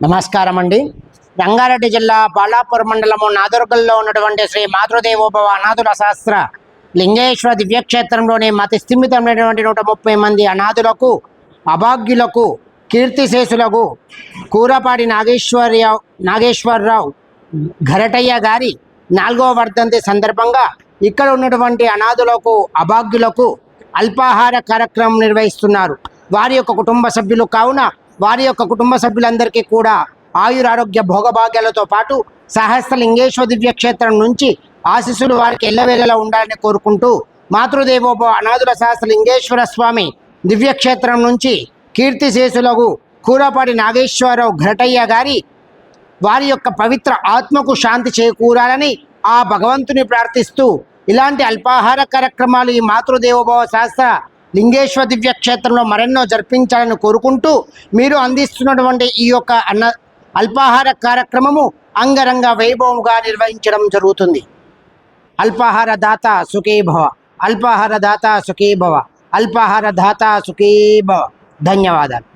నమస్కారం అండి రంగారెడ్డి జిల్లా బాలాపూర్ మండలము నాదుర్గల్లో ఉన్నటువంటి శ్రీ మాతృదేవోభవ అనాథుల శాస్త్ర లింగేశ్వర దివ్యక్షేత్రంలోని మతి స్థిమితమైనటువంటి నూట ముప్పై మంది అనాథులకు అభాగ్యులకు కీర్తిశేషులకు కూరపాడి నాగేశ్వర్య నాగేశ్వరరావు ఘరటయ్య గారి నాలుగవ వర్ధంతి సందర్భంగా ఇక్కడ ఉన్నటువంటి అనాథులకు అభాగ్యులకు అల్పాహార కార్యక్రమం నిర్వహిస్తున్నారు. వారి యొక్క కుటుంబ సభ్యులు కావున వారి యొక్క కుటుంబ సభ్యులందరికీ కూడా ఆయురారోగ్య భోగభాగ్యాలతో పాటు సహస్ర లింగేశ్వర దివ్య క్షేత్రం నుంచి ఆశీస్సులు వారికి ఎల్లవేళలా ఉండాలని కోరుకుంటూ మాతృదేవోభవ అనాథుల సహస్ర లింగేశ్వర స్వామి దివ్యక్షేత్రం నుంచి కీర్తిశేషులకు కూరపాటి నాగేశ్వరరావు ఘటయ్య గారి వారి యొక్క పవిత్ర ఆత్మకు శాంతి చేకూరాలని ఆ భగవంతుని ప్రార్థిస్తూ ఇలాంటి అల్పాహార కార్యక్రమాలు ఈ మాతృదేవోభవ శాస్త్ర లింగేశ్వర దివ్య క్షేత్రంలో మరెన్నో జరిపించాలని కోరుకుంటూ మీరు అందిస్తున్నటువంటి ఈ యొక్క అన్న అల్పాహార కార్యక్రమము అంగరంగ వైభవంగా నిర్వహించడం జరుగుతుంది. అల్పాహార దాత సుఖీ భవ. అల్పాహార దాత సుఖీ భవ. అల్పాహార దాత సుఖీ భవ. ధన్యవాదాలు.